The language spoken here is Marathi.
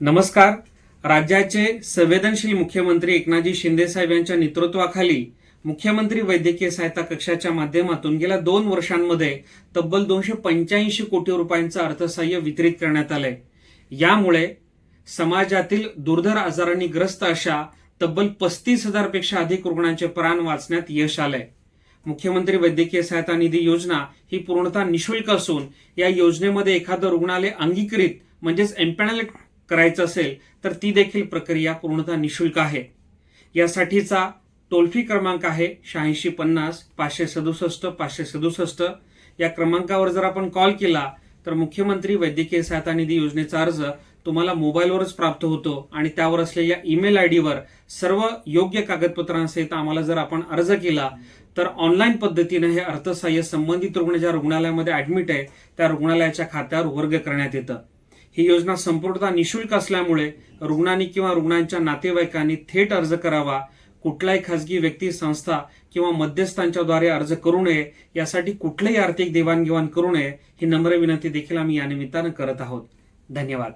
नमस्कार. राज्याचे संवेदनशील मुख्यमंत्री एकनाथजी शिंदेसाहेब यांच्या नेतृत्वाखाली मुख्यमंत्री वैद्यकीय सहायता कक्षाच्या माध्यमातून गेल्या दोन वर्षांमध्ये तब्बल दोनशे पंच्याऐंशी कोटी रुपयांचं अर्थसहाय्य वितरित करण्यात आलंय. यामुळे समाजातील दुर्धर आजारांनी ग्रस्त अशा तब्बल पस्तीस हजारपेक्षा अधिक रुग्णांचे प्राण वाचण्यात यश आलंय. मुख्यमंत्री वैद्यकीय सहायता निधी योजना ही पूर्णतः निशुल्क असून या योजनेमध्ये एखादं रुग्णालय अंगीकृत म्हणजेच एम्पॅनल करायचं असेल तर ती देखील प्रक्रिया पूर्णतः निशुल्क आहे. यासाठीचा टोल फ्री क्रमांक आहे शहाऐंशी पन्नास पाचशे सदुसष्ट पाचशे सदुसष्ट. या क्रमांकावर जर आपण कॉल केला तर मुख्यमंत्री वैद्यकीय सहायता निधी योजनेचा अर्ज तुम्हाला मोबाईलवरच प्राप्त होतो आणि त्यावर असलेल्या ईमेल आय डीवर सर्व योग्य कागदपत्रांसहित आम्हाला जर आपण अर्ज केला तर ऑनलाईन पद्धतीने हे अर्थसहाय्य संबंधित रुग्ण ज्या रुग्णालयामध्ये ऍडमिट आहे. त्या रुग्णालयाच्या खात्यावर वर्ग करण्यात येतं. ही योजना संपूर्णतः निशुल्क असल्यामुळे रुग्णांनी किंवा रुग्णांच्या नातेवाईकांनी थेट अर्ज करावा कुठलाही खासगी व्यक्ती संस्था किंवा मध्यस्थांच्याद्वारे अर्ज करू नये यासाठी कुठलीही आर्थिक देवाणघेवाण करू नये ही नम्र विनंती देखील आम्ही या निमित्तानं करत आहोत. धन्यवाद.